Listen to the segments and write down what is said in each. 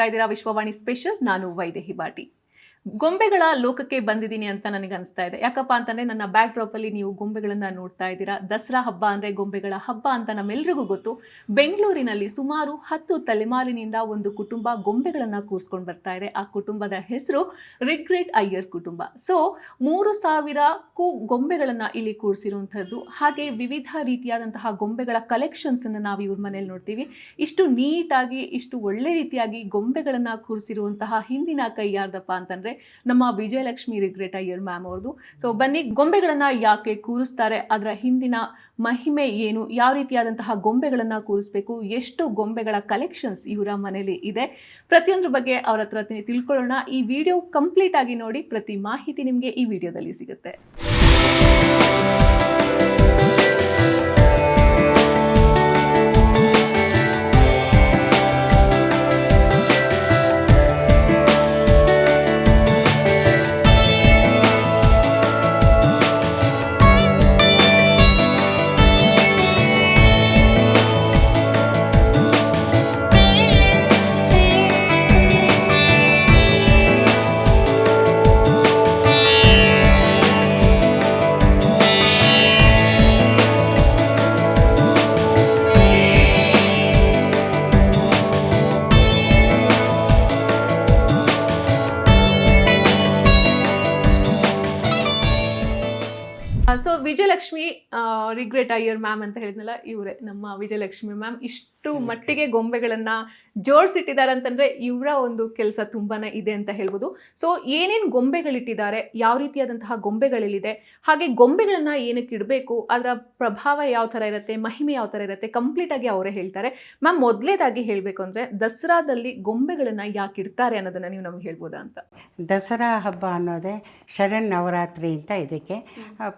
ನೋಡ್ತಾ ಇದ್ದೀರಾ ವಿಶ್ವವಾಣಿ ಸ್ಪೆಷಲ್ ನಾನು ವೈದೇಹಿ ಬಾಟಿ. ಗೊಂಬೆಗಳ ಲೋಕಕ್ಕೆ ಬಂದಿದ್ದೀನಿ ಅಂತ ನನಗೆ ಅನಿಸ್ತಾ ಇದೆ. ಯಾಕಪ್ಪ ಅಂತಂದ್ರೆ ನನ್ನ ಬ್ಯಾಕ್ ಡ್ರಾಪ್ ಅಲ್ಲಿ ನೀವು ಗೊಂಬೆಗಳನ್ನು ನೋಡ್ತಾ ಇದ್ದೀರಾ. ದಸರಾ ಹಬ್ಬ ಅಂದ್ರೆ ಗೊಂಬೆಗಳ ಹಬ್ಬ ಅಂತ ನಮ್ಮೆಲ್ರಿಗೂ ಗೊತ್ತು. ಬೆಂಗಳೂರಿನಲ್ಲಿ ಸುಮಾರು ಹತ್ತು ತಲೆಮಾರಿನಿಂದ ಒಂದು ಕುಟುಂಬ ಗೊಂಬೆಗಳನ್ನು ಕೂರಿಸ್ಕೊಂಡು ಬರ್ತಾ ಇದೆ. ಆ ಕುಟುಂಬದ ಹೆಸರು ರಿಗ್ರೆಟ್ ಅಯ್ಯರ್ ಕುಟುಂಬ. ಸೊ ಮೂರು ಸಾವಿರಕ್ಕೂ ಗೊಂಬೆಗಳನ್ನು ಇಲ್ಲಿ ಕೂರಿಸಿರುವಂಥದ್ದು. ಹಾಗೆ ವಿವಿಧ ರೀತಿಯಾದಂತಹ ಗೊಂಬೆಗಳ ಕಲೆಕ್ಷನ್ಸನ್ನು ನಾವು ಇವ್ರ ಮನೇಲಿ ನೋಡ್ತೀವಿ. ಇಷ್ಟು ನೀಟಾಗಿ ಇಷ್ಟು ಒಳ್ಳೆ ರೀತಿಯಾಗಿ ಗೊಂಬೆಗಳನ್ನು ಕೂರಿಸಿರುವಂತಹ ಹಿಂದಿನ ಕೈ ಯಾರ್ದಪ್ಪ ಅಂತಂದ್ರೆ ನಮ್ಮ ವಿಜಯಲಕ್ಷ್ಮಿ ರಿಗ್ರೆಟ್ ಅಯ್ಯರ್ ಮ್ಯಾಮ್ ಅವ್ರದ್ದು ಸೊ ಬನ್ನಿ, ಗೊಂಬೆಗಳನ್ನು ಯಾಕೆ ಕೂರಿಸ್ತಾರೆ? ಅದರ ಹಿಂದಿನ ಮಹಿಮೆ ಏನು? ಯಾವ ರೀತಿಯಾದಂತಹ ಗೊಂಬೆಗಳನ್ನು ಕೂರಿಸ್ಬೇಕು? ಎಷ್ಟು ಗೊಂಬೆಗಳ ಕಲೆಕ್ಷನ್ಸ್ ಇವರ ಮನೇಲಿ ಇದೆ? ಪ್ರತಿಯೊಂದ್ರ ಬಗ್ಗೆ ಅವರ ಹತ್ರ ತಿಳ್ಕೊಳ್ಳೋಣ. ಈ ವಿಡಿಯೋ ಕಂಪ್ಲೀಟ್ ಆಗಿ ನೋಡಿ, ಪ್ರತಿ ಮಾಹಿತಿ ನಿಮಗೆ ಈ ವಿಡಿಯೋದಲ್ಲಿ ಸಿಗುತ್ತೆ. ರಿಗ್ರೆಟ್ ಅಯ್ಯರ್ ಮ್ಯಾಮ್ ಅಂತ ಹೇಳಿದ್ನಲ್ಲ ಇವರೇ ನಮ್ಮ ವಿಜಯಲಕ್ಷ್ಮಿ ಮ್ಯಾಮ್ ಇಷ್ಟು ಮಟ್ಟಿಗೆ ಗೊಂಬೆಗಳನ್ನ ಜೋಡಿಸಿಟ್ಟಿದ್ದಾರೆ ಅಂತಂದ್ರೆ ಇವರ ಒಂದು ಕೆಲಸ ತುಂಬಾನೇ ಇದೆ ಅಂತ ಹೇಳ್ಬೋದು. ಸೊ ಏನೇನು ಗೊಂಬೆಗಳಿಟ್ಟಿದ್ದಾರೆ ಯಾವ ರೀತಿಯಾದಂತಹ ಗೊಂಬೆಗಳಲ್ಲಿದೆ ಹಾಗೆ ಗೊಂಬೆಗಳನ್ನ ಏನಕ್ಕೆ ಇಡಬೇಕು ಅದರ ಪ್ರಭಾವ ಯಾವ ಥರ ಇರುತ್ತೆ ಮಹಿಮೆ ಯಾವ ಥರ ಇರುತ್ತೆ ಕಂಪ್ಲೀಟ್ ಆಗಿ ಅವರೇ ಹೇಳ್ತಾರೆ. ಮ್ಯಾಮ್ ಮೊದಲೇದಾಗಿ ಹೇಳಬೇಕು ಅಂದರೆ ದಸರಾದಲ್ಲಿ ಗೊಂಬೆಗಳನ್ನು ಯಾಕೆ ಇಡ್ತಾರೆ ಅನ್ನೋದನ್ನು ನೀವು ನಮ್ಗೆ ಹೇಳ್ಬೋದಾ ಅಂತ? ದಸರಾ ಹಬ್ಬ ಅನ್ನೋದೇ ಶರಣ್ ನವರಾತ್ರಿ ಅಂತ ಇದಕ್ಕೆ.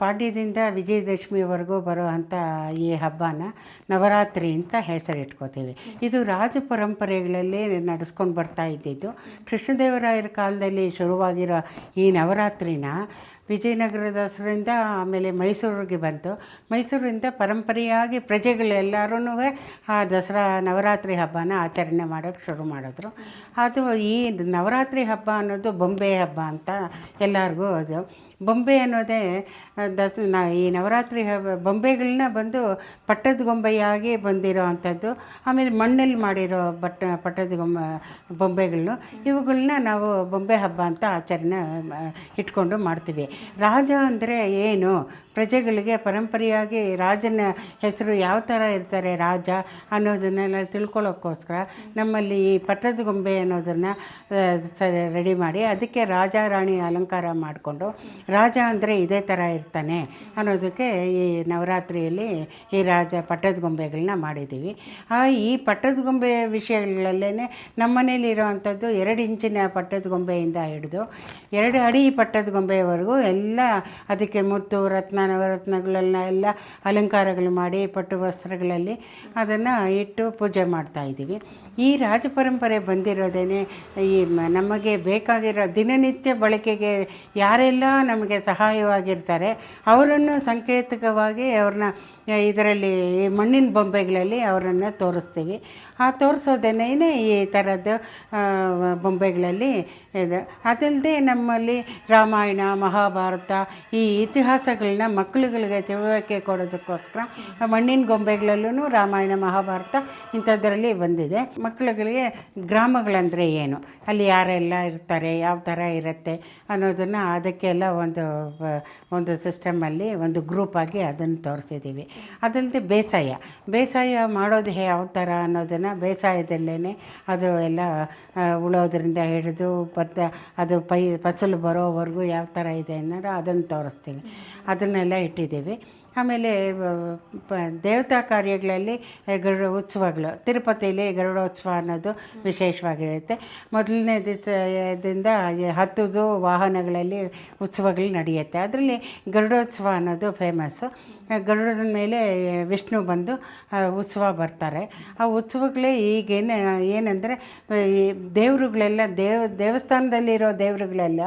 ಪಾಡ್ಯದಿಂದ ವಿಜಯದಶಮಿವರೆಗೂ ಬರುವಂಥ ಈ ಹಬ್ಬನ ನವರಾತ್ರಿ ಅಂತ ಹೆಸರಿಟ್ಕೋತೀವಿ. ಇದು ರಾಜ ಪರಂಪರೆಗಳಲ್ಲಿ ನಡೆಸ್ಕೊಂಡು ಬರ್ತಾ ಇದ್ದಿದ್ದು. ಕೃಷ್ಣದೇವರಾಯರ ಕಾಲದಲ್ಲಿ ಶುರುವಾಗಿರೋ ಈ ನವರಾತ್ರಿನ ವಿಜಯನಗರ ದಸರಿಂದ ಆಮೇಲೆ ಮೈಸೂರಿಗೆ ಬಂತು. ಮೈಸೂರಿಂದ ಪರಂಪರೆಯಾಗಿ ಪ್ರಜೆಗಳೆಲ್ಲರೂ ಆ ದಸರಾ ನವರಾತ್ರಿ ಹಬ್ಬನ ಆಚರಣೆ ಮಾಡೋಕ್ಕೆ ಶುರು ಮಾಡಿದ್ರು. ಅದು ಈ ನವರಾತ್ರಿ ಹಬ್ಬ ಅನ್ನೋದು ಬೊಂಬೆ ಹಬ್ಬ ಅಂತ ಎಲ್ಲರಿಗೂ ಅದು. ಬೊಂಬೆ ಅನ್ನೋದೇ ದಸ, ನ ಈ ನವರಾತ್ರಿ ಬೊಂಬೆಗಳನ್ನ ಬಂದು ಪಟ್ಟದ ಗೊಂಬೆಯಾಗಿ ಬಂದಿರೋ ಅಂಥದ್ದು. ಆಮೇಲೆ ಮಣ್ಣಲ್ಲಿ ಮಾಡಿರೋ ಬಟ್ಟ, ಪಟ್ಟದ ಗೊಂಬ ಬೊಂಬೆಗಳನ್ನು ಇವುಗಳನ್ನ ನಾವು ಬೊಂಬೆ ಹಬ್ಬ ಅಂತ ಆಚರಣೆ ಇಟ್ಕೊಂಡು ಮಾಡ್ತೀವಿ. ರಾಜ ಅಂದರೆ ಏನು? ಪ್ರಜೆಗಳಿಗೆ ಪರಂಪರೆಯಾಗಿ ರಾಜನ ಹೆಸರು ಯಾವ ಥರ ಇರ್ತಾರೆ ರಾಜ ಅನ್ನೋದನ್ನೆಲ್ಲ ತಿಳ್ಕೊಳ್ಳೋಕ್ಕೋಸ್ಕರ ನಮ್ಮಲ್ಲಿ ಈ ಪಟ್ಟದ ಗೊಂಬೆ ಅನ್ನೋದನ್ನು ರೆಡಿ ಮಾಡಿ, ಅದಕ್ಕೆ ರಾಜ ರಾಣಿ ಅಲಂಕಾರ ಮಾಡಿಕೊಂಡು ರಾಜ ಅಂದರೆ ಇದೇ ಥರ ಇರ್ತಾನೆ ಅನ್ನೋದಕ್ಕೆ ಈ ನವರಾತ್ರಿಯಲ್ಲಿ ಈ ರಾಜ ಪಟ್ಟದ ಗೊಂಬೆಗಳನ್ನ ಮಾಡಿದ್ದೀವಿ. ಆ ಈ ಪಟ್ಟದ ಗೊಂಬೆ ವಿಷಯಗಳಲ್ಲೇ ನಮ್ಮನೇಲಿ ಇರೋವಂಥದ್ದು ಎರಡು ಇಂಚಿನ ಪಟ್ಟದ ಗೊಂಬೆಯಿಂದ ಹಿಡಿದು ಎರಡು ಅಡಿ ಪಟ್ಟದ ಗೊಂಬೆಯವರೆಗೂ ಎಲ್ಲ ಅದಕ್ಕೆ ಮುತ್ತು, ರತ್ನ, ನವರತ್ನಗಳನ್ನ ಎಲ್ಲ ಅಲಂಕಾರಗಳು ಮಾಡಿ ಪಟ್ಟು ವಸ್ತ್ರಗಳಲ್ಲಿ ಅದನ್ನು ಇಟ್ಟು ಪೂಜೆ ಮಾಡ್ತಾ ಇದ್ದೀವಿ. ಈ ರಾಜ ಪರಂಪರೆ ಬಂದಿರೋದೇನೆ ಈ ನಮಗೆ ಬೇಕಾಗಿರೋ ದಿನನಿತ್ಯ ಬಳಕೆಗೆ ಯಾರೆಲ್ಲ ನಮಗೆ ಸಹಾಯವಾಗಿರ್ತಾರೆ. ಅವರನ್ನು ಸಂಕೇತಕವಾಗಿ ಅವ್ರನ್ನ ಇದರಲ್ಲಿ ಮಣ್ಣಿನ ಬೊಂಬೆಗಳಲ್ಲಿ ಅವರನ್ನು ತೋರಿಸ್ತೀವಿ. ಆ ತೋರಿಸೋದೇನೇ ಈ ಥರದ್ದು ಬೊಂಬೆಗಳಲ್ಲಿ ಇದು. ಅದಲ್ಲದೆ ನಮ್ಮಲ್ಲಿ ರಾಮಾಯಣ, ಮಹಾಭಾರತ, ಈ ಇತಿಹಾಸಗಳನ್ನ ಮಕ್ಕಳುಗಳಿಗೆ ತಿಳುವಳಿಕೆ ಕೊಡೋದಕ್ಕೋಸ್ಕರ ಮಣ್ಣಿನ ಗೊಂಬೆಗಳಲ್ಲೂ ರಾಮಾಯಣ, ಮಹಾಭಾರತ ಇಂಥದ್ರಲ್ಲಿ ಬಂದಿದೆ. ಮಕ್ಕಳುಗಳಿಗೆ ಗ್ರಾಮಗಳಂದರೆ ಏನು? ಅಲ್ಲಿ ಯಾರೆಲ್ಲ ಇರ್ತಾರೆ? ಯಾವ ಥರ ಇರುತ್ತೆ? ಅನ್ನೋದನ್ನು ಅದಕ್ಕೆಲ್ಲ ಒಂದು ಆ, ಒಂದು ಸಿಸ್ಟಮಲ್ಲಿ ಒಂದು ಗ್ರೂಪಾಗಿ ಅದನ್ನು ತೋರಿಸಿದ್ದೀವಿ. ಅದಲ್ಲದೆ ಬೇಸಾಯ. ಬೇಸಾಯ ಮಾಡೋದು ಯಾವ ಥರ ಅನ್ನೋದನ್ನು ಬೇಸಾಯದಲ್ಲೇ ಅದು ಎಲ್ಲ ಉಳೋದ್ರಿಂದ ಹಿಡಿದು ಭತ್ತ ಅದು ಪೈ ಫಸಲು ಬರೋವರೆಗೂ ಯಾವ ಥರ ಇದೆ ಅನ್ನೋದು ಅದನ್ನು ತೋರಿಸ್ತೀವಿ. ಅದನ್ನೆಲ್ಲ ಇಟ್ಟಿದ್ದೀವಿ. ಆಮೇಲೆ ದೇವತಾ ಕಾರ್ಯಗಳಲ್ಲಿ ಗರುಡ ಉತ್ಸವಗಳು ತಿರುಪತಿಯಲ್ಲಿ ಗರುಡೋತ್ಸವ ಅನ್ನೋದು ವಿಶೇಷವಾಗಿರುತ್ತೆ. ಮೊದಲನೇ ದಿವಸದಿಂದ ಹತ್ತುದು ವಾಹನಗಳಲ್ಲಿ ಉತ್ಸವಗಳು ನಡೆಯುತ್ತೆ. ಅದರಲ್ಲಿ ಗರುಡೋತ್ಸವ ಅನ್ನೋದು ಫೇಮಸ್ಸು ಗರುಡನ ಮೇಲೆ ವಿಷ್ಣು ಬಂದು ಉತ್ಸವ ಬರ್ತಾರೆ. ಆ ಉತ್ಸವಗಳೇ ಈಗೇನು, ಏನಂದರೆ ದೇವರುಗಳೆಲ್ಲ ದೇವ, ದೇವಸ್ಥಾನದಲ್ಲಿರೋ ದೇವರುಗಳೆಲ್ಲ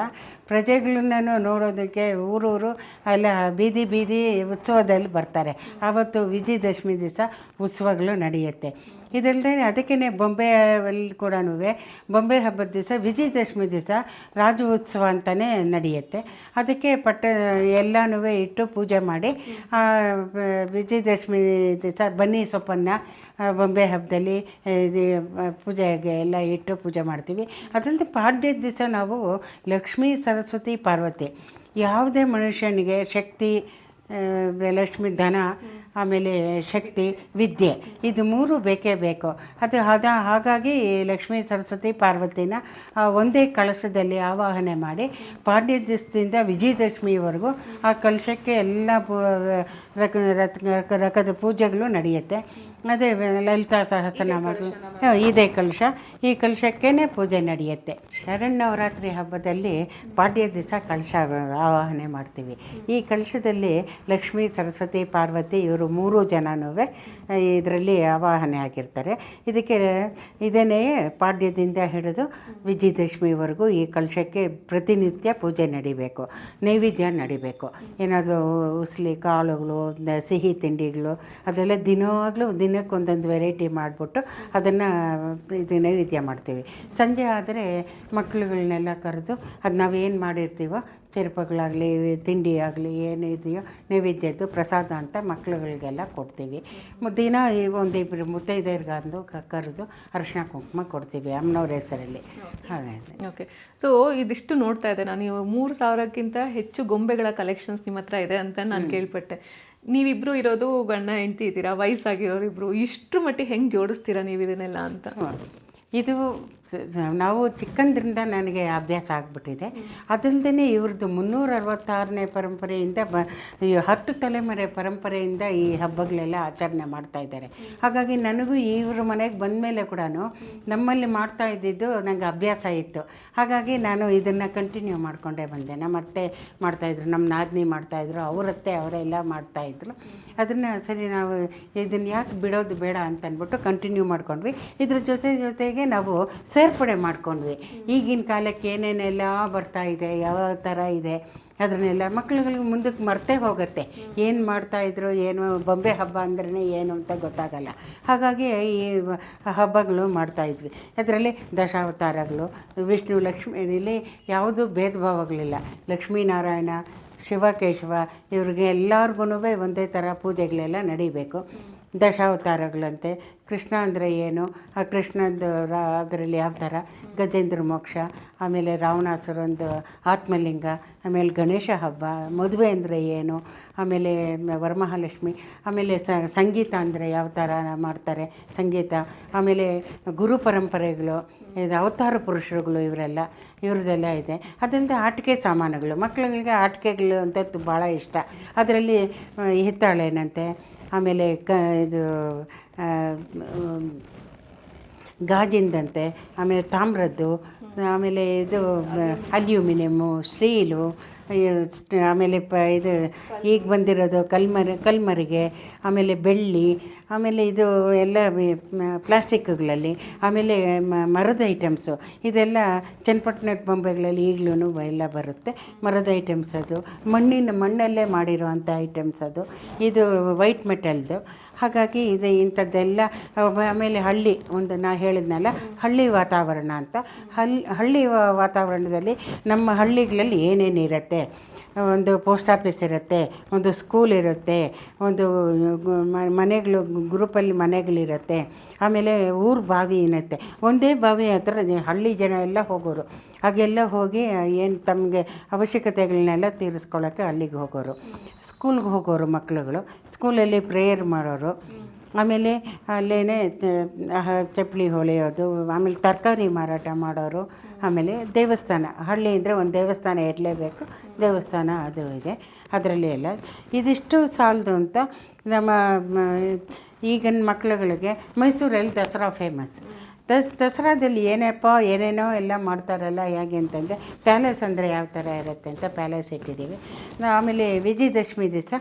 ಪ್ರಜೆಗಳನ್ನೂ ನೋಡೋದಕ್ಕೆ ಊರೂರು ಎಲ್ಲ ಬೀದಿ ಬೀದಿ ಉತ್ಸವದಲ್ಲಿ ಬರ್ತಾರೆ. ಆವತ್ತು ವಿಜಯದಶಮಿ ದಿವಸ ಉತ್ಸವಗಳು ನಡೆಯುತ್ತೆ. ಇದಲ್ಲದೆ ಅದಕ್ಕೇ ಬೊಂಬೆಯಲ್ಲಿ ಕೂಡ ಬೊಂಬೆ ಹಬ್ಬದ ದಿವಸ ವಿಜಯದಶಮಿ ದಿವಸ ರಾಜ ಉತ್ಸವ ಅಂತಲೇ ನಡೆಯುತ್ತೆ. ಅದಕ್ಕೆ ಪಟ್ಟ ಎಲ್ಲನೂ ಇಟ್ಟು ಪೂಜೆ ಮಾಡಿ ವಿಜಯದಶಮಿ ದಿವಸ ಬನ್ನಿ ಸೊಪ್ಪನ್ನು ಬೊಂಬೆ ಹಬ್ಬದಲ್ಲಿ ಪೂಜೆಗೆ ಎಲ್ಲ ಇಟ್ಟು ಪೂಜೆ ಮಾಡ್ತೀವಿ. ಅದಲ್ಲದೆ ಪಾಡ್ಯದ ದಿವಸ ನಾವು ಲಕ್ಷ್ಮೀ ಸರಸ್ವತಿ ಪಾರ್ವತಿ. ಯಾವುದೇ ಮನುಷ್ಯನಿಗೆ ಶಕ್ತಿ ಲಕ್ಷ್ಮಿ ಧನ ಆಮೇಲೆ ಶಕ್ತಿ, ವಿದ್ಯೆ, ಇದು ಮೂರು ಬೇಕೇ ಬೇಕು. ಅದು ಅದ ಹಾಗಾಗಿ ಲಕ್ಷ್ಮೀ ಸರಸ್ವತಿ ಪಾರ್ವತಿನ ಒಂದೇ ಕಳಶದಲ್ಲಿ ಆವಾಹನೆ ಮಾಡಿ ದಿವಸದಿಂದ ವಿಜಯದಶಮಿವರೆಗೂ ಆ ಕಳಶಕ್ಕೆ ಎಲ್ಲ ರಕ ರಕದ ಪೂಜೆಗಳು ನಡೆಯುತ್ತೆ. ಅದೇ ಲಲಿತಾ ಸಹಸ್ರನಾಮ ಇದೇ ಕಲಶ. ಈ ಕಲಶಕ್ಕೇ ಪೂಜೆ ನಡೆಯುತ್ತೆ. ಶರಣ್ಣವರಾತ್ರಿ ಹಬ್ಬದಲ್ಲಿ ಪಾಡ್ಯ ದಿವಸ ಕಲಶ ಆವಾಹನೆ ಮಾಡ್ತೀವಿ. ಈ ಕಲಶದಲ್ಲಿ ಲಕ್ಷ್ಮೀ ಸರಸ್ವತಿ ಪಾರ್ವತಿ ಇವರು ಮೂರು ಜನನೂ ಇದರಲ್ಲಿ ಆವಾಹನೆ ಆಗಿರ್ತಾರೆ. ಇದಕ್ಕೆ ಇದನ್ನೇ ಪಾಡ್ಯದಿಂದ ಹಿಡಿದು ವಿಜಯದಶಮಿವರೆಗೂ ಈ ಕಲಶಕ್ಕೆ ಪ್ರತಿನಿತ್ಯ ಪೂಜೆ ನಡಿಬೇಕು, ನೈವೇದ್ಯ ನಡಿಬೇಕು. ಏನಾದರೂ ಉಸ್ಲಿ, ಕಾಳುಗಳು ಸಿಹಿ ತಿಂಡಿಗಳು, ಅದೆಲ್ಲ ದಿನವಾಗಲೂ ದಿನಕ್ಕೆ ಒಂದೊಂದು ವೆರೈಟಿ ಮಾಡಿಬಿಟ್ಟು ಅದನ್ನು ಇದು ನೈವೇದ್ಯ ಮಾಡ್ತೀವಿ. ಸಂಜೆ ಆದರೆ ಮಕ್ಕಳುಗಳನ್ನೆಲ್ಲ ಕರೆದು ಅದು ನಾವೇನು ಮಾಡಿರ್ತೀವೋ ಚೆರುಪಗಳಾಗಲಿ ತಿಂಡಿ ಆಗಲಿ ಏನು ಇದೆಯೋ ನೈವೇದ್ಯದ್ದು ಪ್ರಸಾದ ಅಂತ ಮಕ್ಕಳುಗಳಿಗೆಲ್ಲ ಕೊಡ್ತೀವಿ. ದಿನ ಈ ಒಂದಿಬ್ಬರು ಮುತ್ತೈದೆಯರ್ಗಂದು ಕರೆದು ಅರಶಿನ ಕುಂಕುಮ ಕೊಡ್ತೀವಿ ಅಮ್ಮನವ್ರ ಹೆಸರಲ್ಲಿ. ಹಾಗೆ ಓಕೆ ಸೊ ಇದಿಷ್ಟು ನೋಡ್ತಾ ಇದ್ದೆ ನಾನು ನೀವು ಮೂರು ಸಾವಿರಕ್ಕಿಂತ ಹೆಚ್ಚು ಗೊಂಬೆಗಳ ಕಲೆಕ್ಷನ್ಸ್ ನಿಮ್ಮ ಹತ್ರ ಇದೆ ಅಂತ ನಾನು ಕೇಳ್ಪಟ್ಟೆ. ನೀವಿಬ್ರು ಇರೋದು ಗಂಡ ಹೆಂಡ್ತಿ ಇದ್ದೀರಾ? ವಯಸ್ಸಾಗಿರೋರು ಇಬ್ಬರು ಇಷ್ಟು ಮಟ್ಟಿಗೆ ಹೆಂಗೆ ಜೋಡಿಸ್ತೀರಾ ನೀವು ಇದನ್ನೆಲ್ಲ ಅಂತ ಇದು ನಾವು ಚಿಕ್ಕಂದ್ರಿಂದ ನನಗೆ ಅಭ್ಯಾಸ ಆಗಿಬಿಟ್ಟಿದೆ. ಅದಲ್ಲದೆ ಇವ್ರದ್ದು ಮುನ್ನೂರ ಅರವತ್ತಾರನೇ ಪರಂಪರೆಯಿಂದ ಬ ಹತ್ತು ತಲೆಮರೆ ಪರಂಪರೆಯಿಂದ ಈ ಹಬ್ಬಗಳೆಲ್ಲ ಆಚರಣೆ ಮಾಡ್ತಾ ಇದ್ದಾರೆ. ಹಾಗಾಗಿ ನನಗೂ ಇವ್ರ ಮನೆಗೆ ಬಂದ ಮೇಲೆ ಕೂಡ ನಮ್ಮಲ್ಲಿ ಮಾಡ್ತಾ ಇದ್ದಿದ್ದು ನನಗೆ ಅಭ್ಯಾಸ ಇತ್ತು. ಹಾಗಾಗಿ ನಾನು ಇದನ್ನು ಕಂಟಿನ್ಯೂ ಮಾಡಿಕೊಂಡೇ ಬಂದೆ. ನಮ್ಮ ಅತ್ತೆ ಮಾಡ್ತಾಯಿದ್ರು ನಮ್ಮ ನಾದಿನಿ ಮಾಡ್ತಾಯಿದ್ರು ಅವರತ್ತೆ ಅವರೆಲ್ಲ ಮಾಡ್ತಾಯಿದ್ರು ಅದನ್ನು ಸರಿ ನಾವು ಇದನ್ನು ಯಾಕೆ ಬಿಡೋದು ಬೇಡ ಅಂತ ಅಂದ್ಬಿಟ್ಟು ಕಂಟಿನ್ಯೂ ಮಾಡ್ಕೊಂಡ್ವಿ. ಇದ್ರ ಜೊತೆ ಜೊತೆಗೆ ನಾವು ಸೇರ್ಪಡೆ ಮಾಡ್ಕೊಂಡ್ವಿ. ಈಗಿನ ಕಾಲಕ್ಕೆ ಏನೇನೆಲ್ಲ ಬರ್ತಾ ಇದೆ ಯಾವ ಥರ ಇದೆ ಅದನ್ನೆಲ್ಲ ಮಕ್ಳುಗಳಿಗೆ ಮುಂದಕ್ಕೆ ಮರ್ತೇ ಹೋಗುತ್ತೆ. ಏನು ಮಾಡ್ತಾಯಿದ್ರು ಏನು ಬೊಂಬೆ ಹಬ್ಬ ಅಂದ್ರೆ ಏನು ಅಂತ ಗೊತ್ತಾಗಲ್ಲ. ಹಾಗಾಗಿ ಈ ಹಬ್ಬಗಳು ಮಾಡ್ತಾಯಿದ್ವಿ ಅದರಲ್ಲಿ ದಶಾವತಾರಗಳು ವಿಷ್ಣು ಲಕ್ಷ್ಮಿ ಇಲ್ಲಿ ಯಾವುದೂ ಭೇದ ಭಾವಗಳಿಲ್ಲ ಲಕ್ಷ್ಮೀನಾರಾಯಣ ಶಿವಕೇಶವ ಇವ್ರಿಗೆ ಎಲ್ಲರಿಗೂ ಒಂದೇ ಥರ ಪೂಜೆಗಳೆಲ್ಲ ನಡಿಬೇಕು. ದಶಾವತಾರಗಳಂತೆ. ಕೃಷ್ಣ ಅಂದರೆ ಏನು? ಆ ಕೃಷ್ಣಂದು ರಾ, ಅದರಲ್ಲಿ ಯಾವ ಥರ ಗಜೇಂದ್ರ ಮೋಕ್ಷ, ಆಮೇಲೆ ರಾವಣಾಸುರೊಂದು ಆತ್ಮಲಿಂಗ, ಆಮೇಲೆ ಗಣೇಶ ಹಬ್ಬ, ಮದುವೆ ಅಂದರೆ ಏನು? ಆಮೇಲೆ ವರಮಹಾಲಕ್ಷ್ಮಿ, ಆಮೇಲೆ ಸಂಗೀತ ಅಂದರೆ ಯಾವ ಥರ ಮಾಡ್ತಾರೆ? ಸಂಗೀತ, ಆಮೇಲೆ ಗುರು ಪರಂಪರೆಗಳು, ಇದು ಅವತಾರ ಪುರುಷರುಗಳು ಇವರೆಲ್ಲ, ಇವ್ರದ್ದೆಲ್ಲ ಇದೆ. ಅದರಿಂದ ಆಟಿಕೆ ಸಾಮಾನುಗಳು ಮಕ್ಕಳುಗಳಿಗೆ ಆಟಿಕೆಗಳು ಅಂತ ಭಾಳ ಇಷ್ಟ. ಅದರಲ್ಲಿ ಹಿತ್ತಾಳೆನಂತೆ ಆಮೇಲೆ ಕ ಇದು ಗಾಜಿಂದಂತೆ ಆಮೇಲೆ ತಾಮ್ರದ್ದು ಆಮೇಲೆ ಇದು ಅಲ್ಯೂಮಿನಿಯಮ್ಮು ಸ್ಟೀಲು ಆಮೇಲೆ ಪ, ಇದು ಈಗ ಬಂದಿರೋದು ಕಲ್ಮರ, ಕಲ್ಮರಿಗೆ, ಆಮೇಲೆ ಬೆಳ್ಳಿ, ಆಮೇಲೆ ಇದು ಎಲ್ಲ ಪ್ಲಾಸ್ಟಿಕ್ಗಳಲ್ಲಿ, ಆಮೇಲೆ ಮರದ ಐಟಮ್ಸು. ಇದೆಲ್ಲ ಚನ್ನಪಟ್ಟಣದ ಬೊಂಬೆಗಳಲ್ಲಿ ಈಗಲೂ ಎಲ್ಲ ಬರುತ್ತೆ. ಮರದ ಐಟಮ್ಸ್ ಅದು. ಮಣ್ಣಿನ, ಮಣ್ಣಲ್ಲೇ ಮಾಡಿರೋ ಐಟಮ್ಸ್ ಅದು. ಇದು ವೈಟ್ ಮೆಟಲ್ದು. ಹಾಗಾಗಿ ಇದು ಇಂಥದ್ದೆಲ್ಲ ಆಮೇಲೆ ಹಳ್ಳಿ, ಒಂದು ನಾ ಹೇಳಿದ್ನಲ್ಲ, ಹಳ್ಳಿ ವಾತಾವರಣ ಅಂತ. ಹಲ್, ಹಳ್ಳಿ ವಾತಾವರಣದಲ್ಲಿ ನಮ್ಮ ಹಳ್ಳಿಗಳಲ್ಲಿ ಏನೇನು ಇರುತ್ತೆ. ಒಂದು ಪೋಸ್ಟ್ ಆಫೀಸ್ ಇರುತ್ತೆ, ಒಂದು ಸ್ಕೂಲ್ ಇರುತ್ತೆ, ಒಂದು ಮನೆಗಳು, ಗ್ರೂಪಲ್ಲಿ ಮನೆಗಳಿರುತ್ತೆ. ಆಮೇಲೆ ಊರು ಬಾವಿ ಇರುತ್ತೆ ಒಂದೇ ಬಾವಿ ಹತ್ರ ಹಳ್ಳಿ ಜನ ಎಲ್ಲ ಹೋಗೋರು. ಹಾಗೆಲ್ಲ ಹೋಗಿ ಏನು ತಮಗೆ ಅವಶ್ಯಕತೆಗಳನ್ನೆಲ್ಲ ತೀರಿಸ್ಕೊಳ್ಳೋಕ್ಕೆ ಅಲ್ಲಿಗೆ ಹೋಗೋರು. ಸ್ಕೂಲ್ಗೆ ಹೋಗೋರು ಮಕ್ಕಳುಗಳು ಸ್ಕೂಲಲ್ಲಿ ಪ್ರೇಯರ್ ಮಾಡೋರು. ಆಮೇಲೆ ಅಲ್ಲೇ ಚಪ್ಪಲಿ ಹೊಳೆಯೋದು ಆಮೇಲೆ ತರಕಾರಿ ಮಾರಾಟ ಮಾಡೋರು, ಆಮೇಲೆ ದೇವಸ್ಥಾನ. ಹಳ್ಳಿ ಅಂದರೆ ಒಂದು ದೇವಸ್ಥಾನ ಇರಲೇಬೇಕು. ದೇವಸ್ಥಾನ ಅದು ಇದೆ. ಅದರಲ್ಲಿ ಎಲ್ಲ. ಇದಿಷ್ಟು ಸಾಲದು ಅಂತ ನಮ್ಮ ಈಗಿನ ಮಕ್ಳುಗಳಿಗೆ ಮೈಸೂರಲ್ಲಿ ದಸರಾ ಫೇಮಸ್ ದಸ್, ದಸರಾದಲ್ಲಿ ಏನಪ್ಪ ಏನೇನೋ ಎಲ್ಲ ಮಾಡ್ತಾರಲ್ಲ, ಹೇಗೆ ಅಂತಂದರೆ ಪ್ಯಾಲೇಸ್ ಅಂದರೆ ಯಾವ ಥರ ಇರುತ್ತೆ ಅಂತ ಪ್ಯಾಲೇಸ್ ಇಟ್ಟಿದ್ದೀವಿ. ಆಮೇಲೆ ವಿಜಯದಶಮಿ ದಿವಸ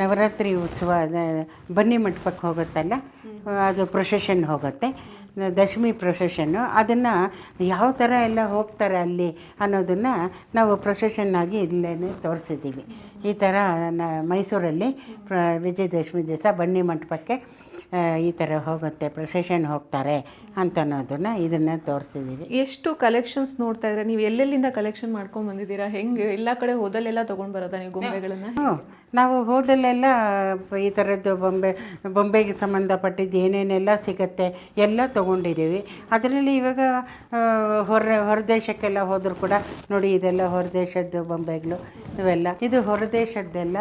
ನವರಾತ್ರಿ ಉತ್ಸವ ಬನ್ನಿ ಮಂಟಪಕ್ಕೆ ಹೋಗುತ್ತಲ್ಲ ಅದು ಪ್ರೊಸೆಷನ್ ಹೋಗುತ್ತೆ ದಶಮಿ ಪ್ರೊಸೆಷನ್ನು. ಅದನ್ನು ಯಾವ ಥರ ಎಲ್ಲ ಹೋಗ್ತಾರೆ ಅಲ್ಲಿ ಅನ್ನೋದನ್ನು ನಾವು ಪ್ರೊಸೆಷನ್ನಾಗಿ ಇಲ್ಲೇ ತೋರಿಸಿದ್ದೀವಿ. ಈ ಥರ ನ ಮೈಸೂರಲ್ಲಿ ಪ್ರ ವಿಜಯದಶಮಿ ದಿವಸ ಬನ್ನಿ ಮಂಟಪಕ್ಕೆ ಈ ಥರ ಹೋಗುತ್ತೆ ಪ್ರೊಸೆಷನ್ ಹೋಗ್ತಾರೆ ಅಂತ ಅನ್ನೋದನ್ನು ಇದನ್ನು ತೋರಿಸಿದ್ದೀವಿ. ಎಷ್ಟು ಕಲೆಕ್ಷನ್ಸ್ ನೋಡ್ತಾ ಇದ್ರೆ ನೀವು ಎಲ್ಲೆಲ್ಲಿಂದ ಕಲೆಕ್ಷನ್ ಮಾಡ್ಕೊಂಡು ಬಂದಿದ್ದೀರಾ? ಹೆಂಗೆ ಎಲ್ಲ ಕಡೆ ಹೋದಲ್ಲೆಲ್ಲ ತೊಗೊಂಡು ಬರೋದಾ ನೀವು ಗೊಂಬೆಗಳನ್ನು? ಹ್ಞೂ ನಾವು ಹೋದಲ್ಲೆಲ್ಲ ಈ ಥರದ್ದು ಬೊಂಬೆ, ಬೊಂಬೆಗೆ ಸಂಬಂಧಪಟ್ಟಿದ್ದು ಏನೇನೆಲ್ಲ ಸಿಗುತ್ತೆ ಎಲ್ಲ ತೊಗೊಂಡಿದ್ದೀವಿ. ಅದರಲ್ಲಿ ಇವಾಗ ಹೊರ ಹೊರದೇಶಕ್ಕೆಲ್ಲ ಹೋದರೂ ಕೂಡ ನೋಡಿ ಇದೆಲ್ಲ ಹೊರದೇಶದ್ದು ಬೊಂಬೆಗಳು ಇವೆಲ್ಲ. ಇದು ಹೊರದೇಶದ್ದೆಲ್ಲ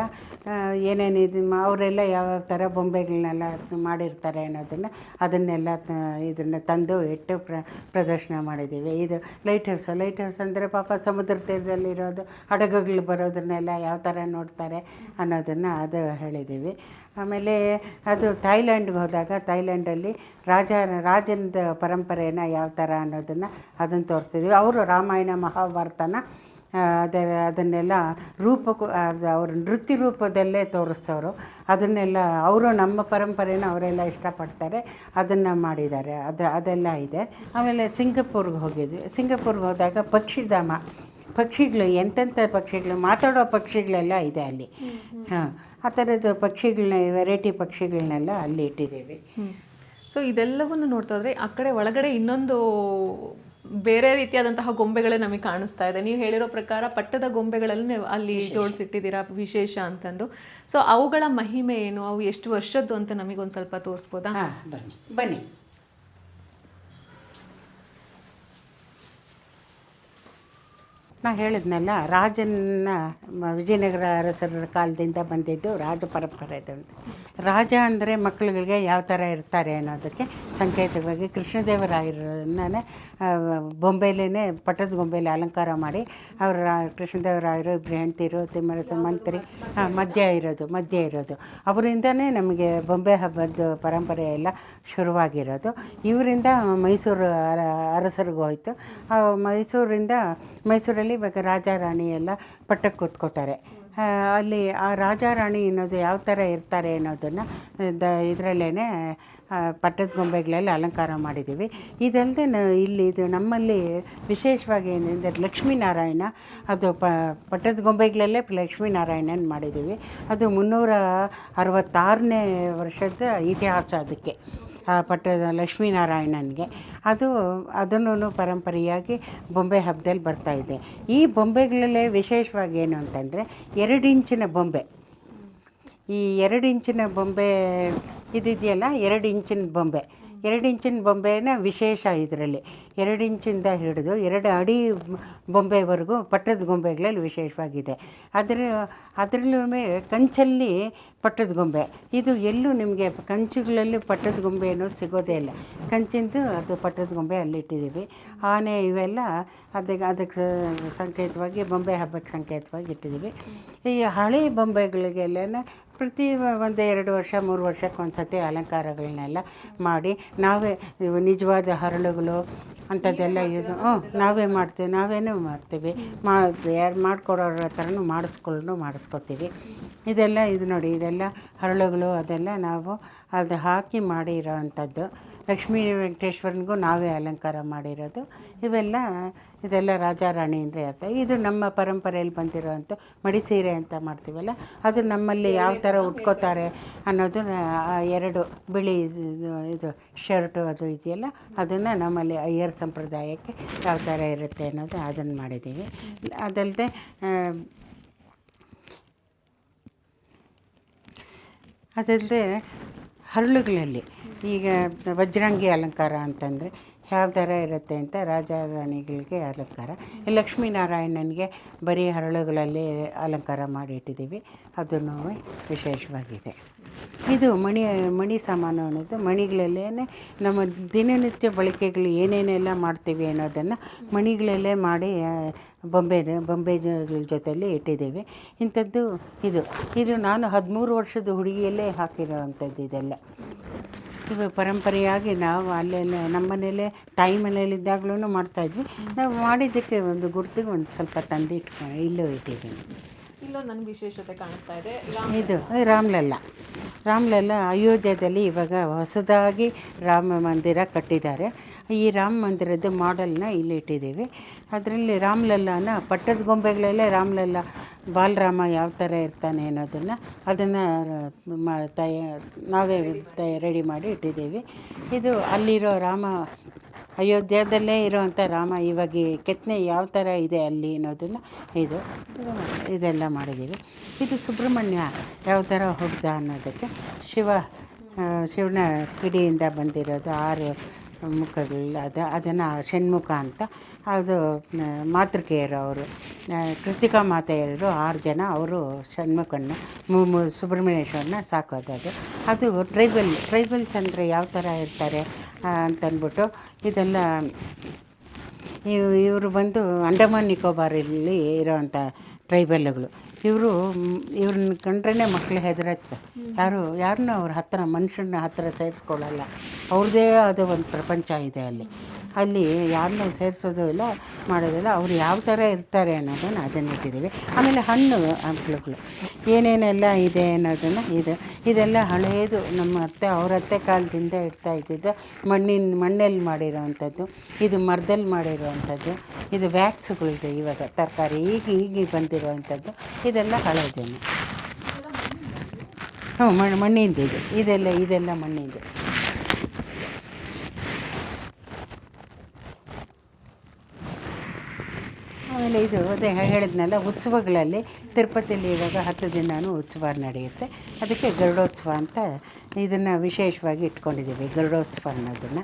ಏನೇನು ಇದು ಅವರೆಲ್ಲ ಯಾವ ಥರ ಬೊಂಬೆಗಳನ್ನೆಲ್ಲ ಮಾಡಿರ್ತಾರೆ ಅನ್ನೋದನ್ನು ಅದನ್ನೆಲ್ಲ ಇದನ್ನು ತಂದು ಇಟ್ಟು ಪ್ರ, ಪ್ರದರ್ಶನ ಮಾಡಿದ್ದೀವಿ. ಇದು ಲೈಟ್ ಹೌಸ್ ಲೈಟ್ ಹೌಸ್ ಅಂದರೆ ಪಾಪ ಸಮುದ್ರ ತೀರದಲ್ಲಿರೋದು ಹಡಗುಗಳು ಬರೋದನ್ನೆಲ್ಲ ಯಾವ ಥರ ನೋಡ್ತಾರೆ ಅನ್ನೋದನ್ನು ಅದು ಹೇಳಿದ್ದೀವಿ. ಆಮೇಲೆ ಅದು ಥೈಲ್ಯಾಂಡ್ಗೆ ಹೋದಾಗ ಥೈಲ್ಯಾಂಡಲ್ಲಿ ರಾಜ ರಾಜನದ ಪರಂಪರೆಯನ್ನು ಯಾವ ಥರ ಅನ್ನೋದನ್ನು ಅದನ್ನು ತೋರಿಸ್ತಿದ್ದೀವಿ ಅವರು ರಾಮಾಯಣ ಮಹಾಭಾರತನ ಆ, ಅದೇ ಅದನ್ನೆಲ್ಲ ರೂಪಕ್ಕೂ ಅವ್ರ ನೃತ್ಯ ರೂಪದಲ್ಲೇ ತೋರಿಸೋರು. ಅದನ್ನೆಲ್ಲ ಅವರು ನಮ್ಮ ಪರಂಪರೆನ ಅವರೆಲ್ಲ ಇಷ್ಟಪಡ್ತಾರೆ. ಅದನ್ನು ಮಾಡಿದ್ದಾರೆ. ಅದು ಅದೆಲ್ಲ ಇದೆ. ಆಮೇಲೆ ಸಿಂಗಪೂರ್ಗೆ ಹೋಗಿದ್ವಿ. ಸಿಂಗಪೂರ್ಗೆ ಹೋದಾಗ ಪಕ್ಷಿಧಾಮ. ಪಕ್ಷಿಗಳು ಎಂತೆಂಥ ಪಕ್ಷಿಗಳು ಮಾತಾಡೋ ಪಕ್ಷಿಗಳೆಲ್ಲ ಇದೆ ಅಲ್ಲಿ. ಹಾಂ ಆ ಥರದ್ದು ಪಕ್ಷಿಗಳನ್ನ ವೆರೈಟಿ ಪಕ್ಷಿಗಳನ್ನೆಲ್ಲ ಅಲ್ಲಿ ಇಟ್ಟಿದ್ದೀವಿ. ಸೊ ಇದೆಲ್ಲವನ್ನು ನೋಡ್ತಾ ಇದ್ರೆ ಆ ಕಡೆ ಒಳಗಡೆ ಇನ್ನೊಂದು ಬೇರೆ ರೀತಿಯಾದಂತಹ ಗೊಂಬೆಗಳೇ ನಮಗೆ ಕಾಣಿಸ್ತಾ ಇದೆ. ನೀವು ಹೇಳಿರೋ ಪ್ರಕಾರ ಪಟ್ಟದ ಗೊಂಬೆಗಳಲ್ಲಿ ನೀವು ಅಲ್ಲಿ ಜೋಡಿಸಿಟ್ಟಿದ್ದೀರಾ ವಿಶೇಷ ಅಂತಂದು. ಸೊ ಅವುಗಳ ಮಹಿಮೆ ಏನು? ಅವು ಎಷ್ಟು ವರ್ಷದ್ದು ಅಂತ ನಮಗೊಂದು ಸ್ವಲ್ಪ ತೋರಿಸ್ಬೋದಾ? ಹಾಂ ಬನ್ನಿ. ಬನ್ನಿ. ನಾ ಹೇಳಿದ್ನಲ್ಲ ರಾಜನ ವಿಜಯನಗರ ಅರಸರ ಕಾಲದಿಂದ ಬಂದಿದ್ದು ರಾಜ ಪರಂಪರೆ ಅಂತ. ರಾಜ ಅಂದರೆ ಮಕ್ಕಳುಗಳಿಗೆ ಯಾವ ಥರ ಇರ್ತಾರೆ ಅನ್ನೋದಕ್ಕೆ ಸಂಕೇತವಾಗಿ ಕೃಷ್ಣದೇವರಾಯರನ್ನೇ ಬೊಂಬೆಲೇ ಪಟ್ಟದ ಬೊಂಬೆಲಿ ಅಲಂಕಾರ ಮಾಡಿ ಅವರು ಕೃಷ್ಣದೇವರಾಯರು ಹೆಂಡ್ತಿರು, ತಿಮ್ಮರಸ, ಮಂತ್ರಿ ಮಧ್ಯ ಇರೋದು ಮಧ್ಯ ಇರೋದು. ಅವರಿಂದನೇ ನಮಗೆ ಬೊಂಬೆ ಹಬ್ಬದ ಪರಂಪರೆ ಎಲ್ಲ ಶುರುವಾಗಿರೋದು. ಇವರಿಂದ ಮೈಸೂರು ಅರ- ಅರಸರಿಗೂ ಹೋಯಿತು. ಮೈಸೂರಿಂದ, ಮೈಸೂರಲ್ಲಿ ಇವಾಗ ರಾಜ ರಾಣಿ ಎಲ್ಲ ಪಟ್ಟಕ್ಕೆ ಕೂತ್ಕೋತಾರೆ. ಅಲ್ಲಿ ಆ ರಾಜ ರಾಣಿ ಅನ್ನೋದು ಯಾವ ಥರ ಇರ್ತಾರೆ ಅನ್ನೋದನ್ನು, ದ ಇದರಲ್ಲೇ ಪಟ್ಟದ ಗೊಂಬೆಗಳಲ್ಲಿ ಅಲಂಕಾರ ಮಾಡಿದ್ದೀವಿ. ಇದಲ್ಲದೆ ಇಲ್ಲಿ ಇದು ನಮ್ಮಲ್ಲಿ ವಿಶೇಷವಾಗಿ ಏನಂದರೆ ಲಕ್ಷ್ಮೀನಾರಾಯಣ, ಅದು ಪ, ಪಟ್ಟದ ಗೊಂಬೆಗಳಲ್ಲೇ ಲಕ್ಷ್ಮೀನಾರಾಯಣನ ಮಾಡಿದ್ದೀವಿ. ಅದು ಮುನ್ನೂರ ಅರವತ್ತಾರನೇ ವರ್ಷದ ಇತಿಹಾಸ ಅದಕ್ಕೆ. ಆ ಪಟ್ಟದ ಲಕ್ಷ್ಮೀನಾರಾಯಣನಿಗೆ. ಅದು ಅದನ್ನು ಪರಂಪರೆಯಾಗಿ ಬೊಂಬೆ ಹಬ್ಬದಲ್ಲಿ ಬರ್ತಾಯಿದೆ ಈ ಬೊಂಬೆಗಳಲ್ಲೇ ವಿಶೇಷವಾಗಿ ಏನು ಅಂತಂದರೆ, ಎರಡು ಇಂಚಿನ ಬೊಂಬೆ. ಈ ಎರಡು ಇಂಚಿನ ಬೊಂಬೆ ಇದಿದೆಯಲ್ಲ, ಎರಡು ಇಂಚಿನ ಬೊಂಬೆ. ಎರಡು ಇಂಚಿನ ಬೊಂಬೆನ ವಿಶೇಷ ಇದರಲ್ಲಿ. ಎರಡು ಇಂಚಿಂದ ಹಿಡಿದು ಎರಡು ಅಡಿ ಬೊಂಬೆವರೆಗೂ ಪಟ್ಟದ ಗೊಂಬೆಗಳಲ್ಲಿ ವಿಶೇಷವಾಗಿದೆ. ಅದರ, ಅದರಲ್ಲೂ ಕಂಚಲ್ಲಿ ಪಟ್ಟದ ಗೊಂಬೆ. ಇದು ಎಲ್ಲೂ ನಿಮಗೆ ಕಂಚುಗಳಲ್ಲಿ ಪಟ್ಟದ ಗೊಂಬೆ ಅನ್ನೋದು ಸಿಗೋದೇ ಇಲ್ಲ. ಕಂಚಿಂದು ಅದು ಪಟ್ಟದ ಗೊಂಬೆ ಅಲ್ಲಿಟ್ಟಿದ್ದೀವಿ. ಆನೆ ಇವೆಲ್ಲ ಅದಕ್ಕೆ ಅದಕ್ಕೆ ಸಂಕೇತವಾಗಿ, ಬೊಂಬೆ ಹಬ್ಬಕ್ಕೆ ಸಂಕೇತವಾಗಿ ಇಟ್ಟಿದ್ದೀವಿ. ಈ ಹಳೆ ಬೊಂಬೆಗಳಿಗೆಲ್ಲ ಪ್ರತಿ ಒಂದು ಎರಡು ವರ್ಷ, ಮೂರು ವರ್ಷಕ್ಕೆ ಸತಿ ಅಲಂಕಾರಗಳನ್ನೆಲ್ಲ ಮಾಡಿ ನಾವೇ ನಿಜವಾದ ಹರಳುಗಳು ಅಂಥದ್ದೆಲ್ಲ ಯೂಸ್ ಹ್ಞೂ ನಾವೇ ಮಾಡ್ತೇವೆ, ನಾವೇನೂ ಮಾಡ್ತೀವಿ. ಮಾ, ಯಾರು ಮಾಡ್ಕೊಡೋರ ಹತ್ರನೂ ಮಾಡಿಸ್ಕೊಂಡು ಮಾಡಿಸ್ಕೊತೀವಿ. ಇದೆಲ್ಲ ಇದು ನೋಡಿ, ಇದೆಲ್ಲ ಹರಳುಗಳು, ಅದೆಲ್ಲ ನಾವು ಅದು ಹಾಕಿ ಮಾಡಿರೋ ಅಂಥದ್ದು ಲಕ್ಷ್ಮೀ ವೆಂಕಟೇಶ್ವರನಿಗೂ ನಾವೇ ಅಲಂಕಾರ ಮಾಡಿರೋದು. ಇವೆಲ್ಲ, ಇದೆಲ್ಲ ರಾಜಾರಾಣಿ ಅಂದರೆ ಅರ್ಥ. ಇದು ನಮ್ಮ ಪರಂಪರೆಯಲ್ಲಿ ಬಂದಿರೋವಂಥ ಮಡಿಸೀರೆ ಅಂತ ಮಾಡ್ತೀವಲ್ಲ, ಅದು ನಮ್ಮಲ್ಲಿ ಯಾವ ಥರ ಉಟ್ಕೋತಾರೆ ಅನ್ನೋದು ಎರಡು ಬಿಳಿ ಇದು ಶರ್ಟು ಅದು ಇದೆಯಲ್ಲ, ಅದನ್ನು ನಮ್ಮಲ್ಲಿ ಅಯ್ಯರ್ ಸಂಪ್ರದಾಯಕ್ಕೆ ಯಾವ ಥರ ಇರುತ್ತೆ ಅನ್ನೋದು ಅದನ್ನು ಮಾಡಿದ್ದೀವಿ. ಅದಲ್ಲದೆ ಅದಲ್ಲದೆ ಹರಳುಗಳಲ್ಲಿ, ಈಗ ವಜ್ರಾಂಗಿ ಅಲಂಕಾರ ಅಂತಂದರೆ ಯಾವ ಥರ ಇರುತ್ತೆ ಅಂತ ರಾಜ ರಾಣಿಗಳಿಗೆ ಅಲಂಕಾರ ಲಕ್ಷ್ಮೀನಾರಾಯಣನಿಗೆ ಬರೀ ಹರಳುಗಳಲ್ಲಿ ಅಲಂಕಾರ ಮಾಡಿ ಇಟ್ಟಿದ್ದೀವಿ ಅದನ್ನು ವಿಶೇಷವಾಗಿದೆ. ಇದು ಮಣಿ ಮಣಿ ಸಾಮಾನು ಅನ್ನೋದು ಮಣಿಗಳಲ್ಲೇ ನಮ್ಮ ದಿನನಿತ್ಯ ಬಳಕೆಗಳು ಏನೇನೆಲ್ಲ ಮಾಡ್ತೀವಿ ಅನ್ನೋದನ್ನು ಮಣಿಗಳಲ್ಲೇ ಮಾಡಿ ಬೊಂಬೆ ಬೊಂಬೆ ಜೊತೆಯಲ್ಲಿ ಇಟ್ಟಿದ್ದೀವಿ. ಇಂಥದ್ದು ಇದು. ಇದು ನಾನು ಹದಿಮೂರು ವರ್ಷದ ಹುಡುಗಿಯಲ್ಲೇ ಹಾಕಿರೋ ಅಂಥದ್ದು ಇದೆಲ್ಲ. ಇವು ಪರಂಪರೆಯಾಗಿ ನಾವು ಅಲ್ಲೇ ನಮ್ಮನೇಲೆ ತಾಯಿ ಮನೆಯಲ್ಲಿದ್ದಾಗಲೂ ಮಾಡ್ತಾಯಿದ್ವಿ ನಾವು ಮಾಡಿದ್ದಕ್ಕೆ ಒಂದು ಗುರ್ತಿಗೆ ಒಂದು ಸ್ವಲ್ಪ ತಂದು ಇಟ್ಕೊಂಡು ಇಲ್ಲೂ ಇಟ್ಟಿದ್ದೀನಿ. ವಿಶೇಷತೆ ಕಾಣಿಸ್ತಾ ಇದೆ. ಇದು ರಾಮ್ಲಲ್ಲ. ರಾಮ್ಲಲ್ಲ ಅಯೋಧ್ಯೆಯಲ್ಲಿ ಇವಾಗ ಹೊಸದಾಗಿ ರಾಮ ಮಂದಿರ ಕಟ್ಟಿದ್ದಾರೆ. ಈ ರಾಮ ಮಂದಿರದ ಮಾಡೆಲ್ನ ಇಲ್ಲಿ ಇಟ್ಟಿದ್ದೀವಿ. ಅದರಲ್ಲಿ ರಾಮ್ಲಲ್ಲನ ಪಟ್ಟದ ಗೊಂಬೆಗಳಲ್ಲೇ ರಾಮ್ಲಲ್ಲ ಬಾಲರಾಮ ಯಾವ ಥರ ಇರ್ತಾನೆ ಅನ್ನೋದನ್ನು ಅದನ್ನು ತಯ ನಾವೇ ತಯ ರೆಡಿ ಮಾಡಿ ಇಟ್ಟಿದ್ದೀವಿ. ಇದು ಅಲ್ಲಿರೋ ರಾಮ ಅಯೋಧ್ಯದಲ್ಲೇ ಇರುವಂಥ ರಾಮ ಇವಾಗ ಕೆತ್ತನೆ ಯಾವ ಥರ ಇದೆ ಅಲ್ಲಿ ಅನ್ನೋದನ್ನು ಇದು. ಇದೆಲ್ಲ ಮಾಡಿದ್ದೀವಿ. ಇದು ಸುಬ್ರಹ್ಮಣ್ಯ ಯಾವ ಥರ ಹುಡ್ದ ಅನ್ನೋದಕ್ಕೆ ಶಿವ ಶಿವನ ಕಿಡಿಯಿಂದ ಬಂದಿರೋದು ಆರು ಮುಖಗಳು ಅದು, ಅದನ್ನು ಷಣ್ಮುಖ ಅಂತ. ಅದು ಮಾತೃಕೆಯರು ಅವರು. ಕೃತಿಕಾ ಮಾತೆಯರು ಆರು ಜನ ಅವರು ಷಣ್ಮುಖನ ಮು ಮು, ಸುಬ್ರಹ್ಮಣ್ಯೇಶ್ವರನ ಸಾಕೋದು ಅದು ಟ್ರೈಬಲ್ ಟ್ರೈಬಲ್ಸ್ ಅಂದರೆ ಯಾವ ಥರ ಇರ್ತಾರೆ? ಅಂತಂದ್ಬಿಟ್ಟು ಇದೆಲ್ಲ, ಇವ್, ಇವರು ಬಂದು ಅಂಡಮಾನ್ ನಿಕೋಬಾರಲ್ಲಿ ಇರೋವಂಥ ಟ್ರೈಬಲ್ಗಳು. ಇವರು, ಇವ್ರನ್ನ ಕಂಡ್ರೇ ಮಕ್ಕಳು ಹೆದರತ್ವೆ. ಯಾರು ಯಾರನ್ನೂ ಅವ್ರ ಹತ್ತಿರ ಮನುಷ್ಯನ ಹತ್ತಿರ ಸೇರಿಸ್ಕೊಳ್ಳಲ್ಲ. ಅವ್ರದ್ದೇ ಆದ ಒಂದು ಪ್ರಪಂಚ ಇದೆ ಅಲ್ಲಿ. ಅಲ್ಲಿ ಯಾರನ್ನ ಸೇರಿಸೋದು ಇಲ್ಲ ಮಾಡೋದಿಲ್ಲ ಅವ್ರು ಯಾವ ಥರ ಇರ್ತಾರೆ ಅನ್ನೋದನ್ನು ಅದನ್ನು ಇಟ್ಟಿದ್ದೀವಿ. ಆಮೇಲೆ ಹಣ್ಣು ಹಂಪ್ಲುಗಳು ಏನೇನೆಲ್ಲ ಇದೆ ಅನ್ನೋದನ್ನು ಇದು, ಇದೆಲ್ಲ ಹಳೆಯದು ನಮ್ಮ ಅತ್ತೆ, ಅವ್ರ ಅತ್ತೆ ಕಾಲದಿಂದ ಇಡ್ತಾ ಇದ್ದಿದ್ದು ಮಣ್ಣಿನ, ಮಣ್ಣಲ್ಲಿ ಮಾಡಿರೋವಂಥದ್ದು ಇದು ಮರದಲ್ಲಿ ಮಾಡಿರೋವಂಥದ್ದು ಇದು ವ್ಯಾಕ್ಸ್ಗಳಿದೆ ಇವಾಗ, ತರಕಾರಿ, ಈಗ ಈಗ ಬಂದಿರುವಂಥದ್ದು ಇದೆಲ್ಲ ಹಳೆಯದೇನು ಹ್ಞೂ ಮಣ್ಣು ಮಣ್ಣಿಂದು ಇದು. ಇದೆಲ್ಲ ಇದೆಲ್ಲ ಮಣ್ಣಿಂದು. ಆಮೇಲೆ ಇದು ಅದೇ ಹೇಳಿದ್ನಲ್ಲ, ಉತ್ಸವಗಳಲ್ಲಿ ತಿರುಪತಿಯಲ್ಲಿ ಇವಾಗ ಹತ್ತು ದಿನವೂ ಉತ್ಸವ ನಡೆಯುತ್ತೆ. ಅದಕ್ಕೆ ಗರುಡೋತ್ಸವ ಅಂತ ಇದನ್ನು ವಿಶೇಷವಾಗಿ ಇಟ್ಕೊಂಡಿದ್ದೀವಿ, ಗರುಡೋತ್ಸವ ಅನ್ನೋದನ್ನು.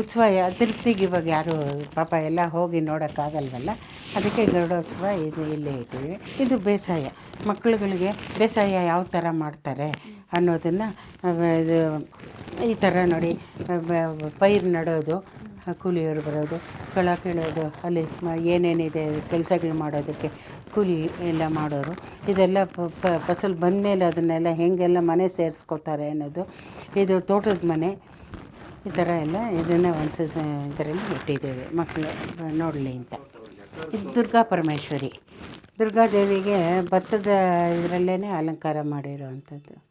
ಉತ್ಸವ ತಿರುಪ್ತಿಗೆ ಇವಾಗ ಯಾರು ಪಾಪ ಎಲ್ಲ ಹೋಗಿ ನೋಡೋಕ್ಕಾಗಲ್ವಲ್ಲ? ಅದಕ್ಕೆ ಗರುಡೋತ್ಸವ ಇದು ಇಲ್ಲೇ ಇಟ್ಟಿದ್ದೀವಿ. ಇದು ಬೇಸಾಯ. ಮಕ್ಕಳುಗಳಿಗೆ ಬೇಸಾಯ ಯಾವ ಥರ ಮಾಡ್ತಾರೆ ಅನ್ನೋದನ್ನು ಇದು ಈ ಥರ ನೋಡಿ ಪೈರು ನೆಡೋದು ಕೂಲಿಯವರು ಬರೋದು, ಕಳ ಕೀಳೋದು, ಅಲ್ಲಿ ಏನೇನಿದೆ ಕೆಲಸಗಳು ಮಾಡೋದಕ್ಕೆ ಕೂಲಿ ಎಲ್ಲ ಮಾಡೋರು. ಇದೆಲ್ಲ ಫಸಲು ಬಂದಮೇಲೆ ಅದನ್ನೆಲ್ಲ ಹೆಂಗೆಲ್ಲ ಮನೆ ಸೇರಿಸ್ಕೊತಾರೆ ಅನ್ನೋದು. ಇದು ತೋಟದ ಮನೆ. ಈ ಥರ ಎಲ್ಲ ಇದನ್ನು ಒಂದು ಇದರಲ್ಲಿ ಇಟ್ಟಿದ್ದೇವೆ ಮಕ್ಕಳು. ನೋಡಲಿ ಅಂತ. ಇದು ದುರ್ಗಾ ಪರಮೇಶ್ವರಿ. ದುರ್ಗಾದೇವಿಗೆ ಭತ್ತದ ಇದರಲ್ಲೇ ಅಲಂಕಾರ ಮಾಡಿರೋವಂಥದ್ದು.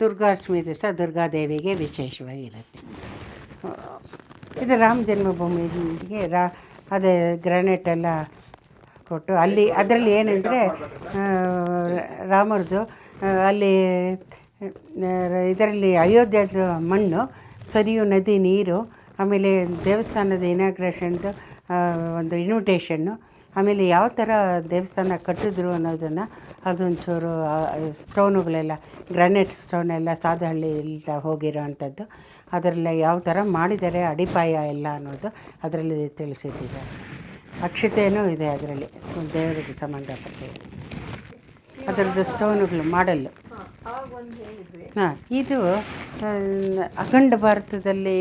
ದುರ್ಗಾಷ್ಟಮಿ ದಿವಸ ದುರ್ಗಾದೇವಿಗೆ ವಿಶೇಷವಾಗಿರುತ್ತೆ ಇದು ರಾಮ ಜನ್ಮಭೂಮಿಗೆ ರಾ, ಅದೇ ಗ್ರಾನೈಟ್ ಎಲ್ಲ ಕೊಟ್ಟು ಅಲ್ಲಿ, ಅದರಲ್ಲಿ ಏನಂದರೆ ರಾಮರದು ಅಲ್ಲಿ ಇದರಲ್ಲಿ ಅಯೋಧ್ಯದ ಮಣ್ಣು, ಸರಿಯು ನದಿ ನೀರು, ಆಮೇಲೆ ದೇವಸ್ಥಾನದ ಇನಾಗ್ರೇಷನ್ದು ಒಂದು ಇನ್ವಿಟೇಷನ್ನು ಆಮೇಲೆ ಯಾವ ಥರ ದೇವಸ್ಥಾನ ಕಟ್ಟಿದ್ರು ಅನ್ನೋದನ್ನು ಅದೊಂಚೂರು ಸ್ಟೋನುಗಳೆಲ್ಲ, ಗ್ರಾನೈಟ್ ಸ್ಟೋನ್ ಎಲ್ಲ ಸಾದಹಳ್ಳಿಯಿಂದ ಹೋಗಿರೋ ಅಂಥದ್ದು ಅದರಲ್ಲಿ ಯಾವ ಥರ ಮಾಡಿದ್ದಾರೆ, ಅಡಿಪಾಯ ಎಲ್ಲ ಅನ್ನೋದು ಅದರಲ್ಲಿ ತಿಳಿಸಿದ್ದಾರೆ ಅಕ್ಷತೆಯೂ ಇದೆ ಅದರಲ್ಲಿ ದೇವರಿಗೆ ಸಂಬಂಧಪಟ್ಟಿದೆ ಅದರದ್ದು ಸ್ಟೋನುಗಳು, ಮಾಡಲ್ಲು. ಹಾಂ, ಇದು ಅಖಂಡ ಭಾರತದಲ್ಲಿ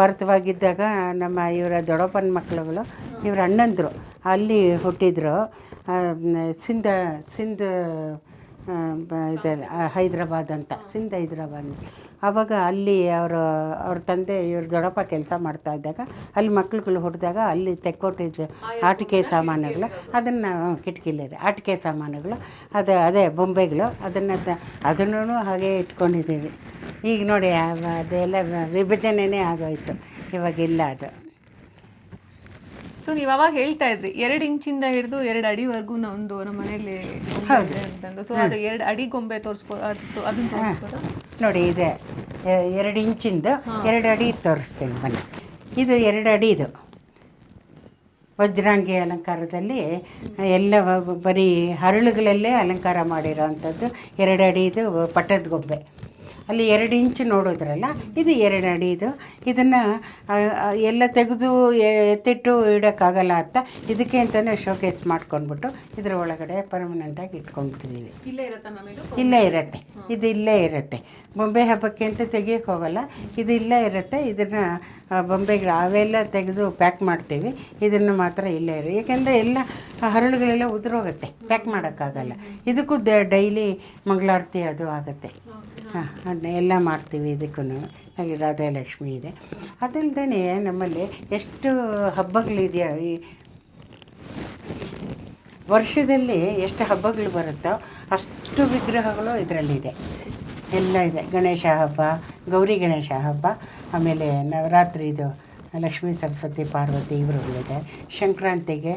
ಭಾರತವಾಗಿದ್ದಾಗ ನಮ್ಮ ಇವರ ದೊಡ್ಡಪ್ಪನ ಮಕ್ಕಳುಗಳು, ಇವರ ಅಣ್ಣಂದರು. ಅಲ್ಲಿ ಹುಟ್ಟಿದ್ರು. ಸಿಂಧ ಸಿಂಧ ಸಿಂಧ್ ಹೈದರಾಬಾದ್ ಅಂತ. ಸಿಂಧ್, ಹೈದ್ರಾಬಾದ್. ಆವಾಗ ಅಲ್ಲಿ ಅವರು, ಅವ್ರ ತಂದೆ ಇವ್ರ ದೊಡ್ಡಪ್ಪ ಕೆಲಸ ಮಾಡ್ತಾ ಇದ್ದಾಗ, ಅಲ್ಲಿ ಮಕ್ಳುಗಳು ಹುಟ್ಟಿದಾಗ ಅಲ್ಲಿ ತೆಕ್ಕೊಟ್ಟಿದ್ದು ಆಟಿಕೆ ಸಾಮಾನುಗಳು, ಅದನ್ನು ಕಿಟಕಿಲಿದೆ. ಆಟಿಕೆ ಸಾಮಾನುಗಳು, ಅದು, ಅದೇ ಬೊಂಬೆಗಳು, ಅದನ್ನು ಅದನ್ನು ಹಾಗೆ ಇಟ್ಕೊಂಡಿದ್ದೀವಿ. ಈಗ ನೋಡಿ ಅದೆಲ್ಲ ವಿಭಜನೆನೇ ಆಗೋಯಿತು. ಇವಾಗಿಲ್ಲ ಅದು. ಸೊ ನೀವು ಅವಾಗ ಹೇಳ್ತಾ ಇದ್ರಿ ಎರಡು ಇಂಚಿಂದ ಹಿಡಿದು ಎರಡು ಅಡಿವರೆಗೂ ಒಂದು ನಮ್ಮ ಮನೆಯಲ್ಲಿ ಹೌದು. ಇದೆ ಅಂತಂದು. ಸೊ ಅದು ಎರಡು ಅಡಿ ಗೊಂಬೆ ತೋರಿಸ್ಬೋದು ಅದನ್ನ ತೋರಿಸ್ಬೋದಾ ನೋಡಿ ಇದೆ. ಎ- ಎರಡು ಇಂಚಿಂದ ಎರಡು ಅಡಿ ತೋರಿಸ್ತೀನಿ ಬನ್ನಿ. ಇದು ಎರಡು ಅಡಿ ಇದು. ವಜ್ರಾಂಗಿ ಅಲಂಕಾರದಲ್ಲಿ ಎಲ್ಲ ವ- ಬರೀ ಹರಳುಗಳಲ್ಲೇ ಅಲಂಕಾರ ಮಾಡಿರೋ ಅಂಥದ್ದು ಎರಡು ಅಡಿದು ಪಟ್ಟದ ಗೊಂಬೆ. ಅಲ್ಲಿ ಎರಡು ಇಂಚು ನೋಡೋದ್ರಲ್ಲ ಇದು ಎರಡು ಅಡಿದು ಇದನ್ನು ಎಲ್ಲ ತೆಗೆದು ಎತ್ತಿಟ್ಟು ಇಡೋಕ್ಕಾಗಲ್ಲ ಅಂತ ಇದಕ್ಕೆ ಅಂತಲೇ ಶೋಕೇಸ್ ಮಾಡ್ಕೊಂಡ್ಬಿಟ್ಟು ಇದರ ಒಳಗಡೆ ಪರ್ಮನೆಂಟಾಗಿ ಇಟ್ಕೊಂಡ್ಬಿಟ್ಟಿದ್ದೀವಿ ಇಲ್ಲೇ ಇರುತ್ತಾ ಇದು? ಇಲ್ಲೇ ಇರುತ್ತೆ ಇದು ಇಲ್ಲೇ ಇರುತ್ತೆ. ಬೊಂಬೆ ಹಬ್ಬಕ್ಕೆ ಅಂತ ತೆಗಿಯೋಕೆ ಹೋಗಲ್ಲ ಇದು ಇಲ್ಲೇ ಇರುತ್ತೆ ಇದನ್ನು ಬೊಂಬೆಗೆ ಅವೆಲ್ಲ ತೆಗೆದು ಪ್ಯಾಕ್ ಮಾಡ್ತೀವಿ ಇದನ್ನು ಮಾತ್ರ ಇಲ್ಲೇ ಇರೋ ಏಕೆಂದರೆ ಎಲ್ಲ ಹರಳುಗಳೆಲ್ಲ ಉದುರೋಗುತ್ತೆ ಪ್ಯಾಕ್ ಮಾಡೋಕ್ಕಾಗಲ್ಲ. ಇದಕ್ಕೂ ಡೈಲಿ ಮಂಗಳಾರತಿ ಅದು ಆಗುತ್ತೆ. ಹಾಂ, ಅದನ್ನ ಎಲ್ಲ ಮಾಡ್ತೀವಿ ಇದಕ್ಕೂ ಹಾಗೆ ರಾಧಾಲಕ್ಷ್ಮಿ ಇದೆ. ಅದಲ್ಲದೇ ನಮ್ಮಲ್ಲಿ ಎಷ್ಟು ಹಬ್ಬಗಳಿದೆಯಾ ಈ ವರ್ಷದಲ್ಲಿ ಎಷ್ಟು ಹಬ್ಬಗಳು ಬರುತ್ತೋ ಅಷ್ಟು ವಿಗ್ರಹಗಳು ಇದರಲ್ಲಿದೆ. ಎಲ್ಲ ಇದೆ. ಗಣೇಶ ಹಬ್ಬ, ಗೌರಿ ಗಣೇಶ ಹಬ್ಬ, ಆಮೇಲೆ ನವರಾತ್ರಿದು ಲಕ್ಷ್ಮೀ ಸರಸ್ವತಿ ಪಾರ್ವತಿ, ಇವರುಗಳಿದೆ. ಸಂಕ್ರಾಂತಿಗೆ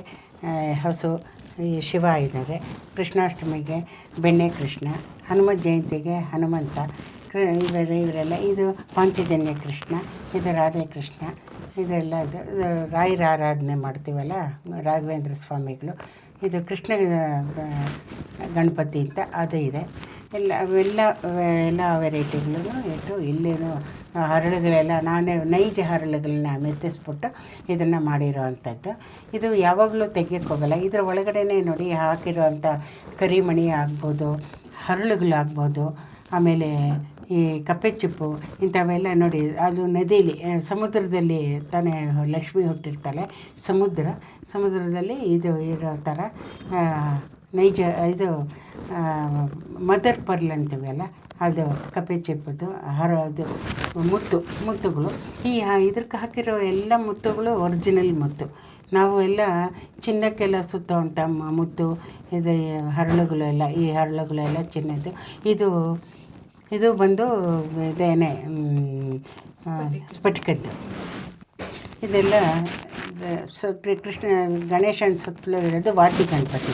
ಹಸು ಈ ಶಿವ ಇದ್ದಾರೆ. ಕೃಷ್ಣಾಷ್ಟಮಿಗೆ ಬೆಣ್ಣೆ ಕೃಷ್ಣ ಹನುಮತ್ ಜಯಂತಿಗೆ ಹನುಮಂತ ಇವರು, ಇವರೆಲ್ಲ ಇದು ಪಾಂಚಜನ್ಯ ಕೃಷ್ಣ, ಇದು ರಾಧೆ ಕೃಷ್ಣ, ಇದೆಲ್ಲ ಇದು ಇದು ರಾಯರ ಆರಾಧನೆ ಮಾಡ್ತೀವಲ್ಲ, ರಾಘವೇಂದ್ರ ಸ್ವಾಮಿಗಳು. ಇದು ಕೃಷ್ಣ ಗಣಪತಿ ಅಂತ ಅದು ಇದೆ. ಎಲ್ಲ ಎಲ್ಲ ಎಲ್ಲ ವೆರೈಟಿಗಳು ಇಟ್ಟು ಇಲ್ಲೇನು ಹರಳುಗಳೆಲ್ಲ ನಾನೇ ನೈಜ ಹರಳುಗಳನ್ನ ಮೆತ್ತಿಸ್ಬಿಟ್ಟು ಇದನ್ನು ಮಾಡಿರೋ ಅಂಥದ್ದು ಇದು ಯಾವಾಗಲೂ ತೆಗಿಯೋಕ್ಕೋಗಲ್ಲ ಇದರ ಒಳಗಡೆನೇ ನೋಡಿ ಹಾಕಿರೋವಂಥ ಕರಿಮಣಿ ಆಗ್ಬೋದು ಹರಳುಗಳಾಗ್ಬೋದು ಆಮೇಲೆ ಈ ಕಪ್ಪೆ ಚಿಪ್ಪು ಇಂಥವೆಲ್ಲ ನೋಡಿ ಅದು ನದಿಯಲ್ಲಿ ಸಮುದ್ರದಲ್ಲಿ ತಾನೇ ಲಕ್ಷ್ಮಿ ಹುಟ್ಟಿರ್ತಾಳೆ. ಸಮುದ್ರ, ಸಮುದ್ರದಲ್ಲಿ ಇದು ಇರೋ ಥರ ನೈಜ, ಇದು ಮದರ್ ಪರ್ಲ್ ಅಂತೀವಲ್ಲ ಅದು ಕಪ್ಪೆ ಚಿಪ್ಪದು ಹರ ಅದು ಮುತ್ತು, ಮುತ್ತುಗಳು. ಈ ಇದಕ್ಕೆ ಹಾಕಿರೋ ಎಲ್ಲ ಮುತ್ತುಗಳು ಒರಿಜಿನಲ್ ಮುತ್ತು. ನಾವು ಎಲ್ಲ ಚಿನ್ನಕ್ಕೆಲ್ಲ ಸುತ್ತುವಂಥ ಮುತ್ತು, ಇದು ಹರಳುಗಳು ಎಲ್ಲ ಈ ಹರಳುಗಳೆಲ್ಲ ಚಿನ್ನದ್ದು. ಇದು ಇದು ಬಂದು ಇದೇನೆ ಸ್ಫಟಿಕದ್ದು. ಇದೆಲ್ಲ ಕೃಷ್ಣ, ಗಣೇಶನ ಸುತ್ತಲೂ ಇರೋದು ವಾತಿ ಗಣಪತಿ.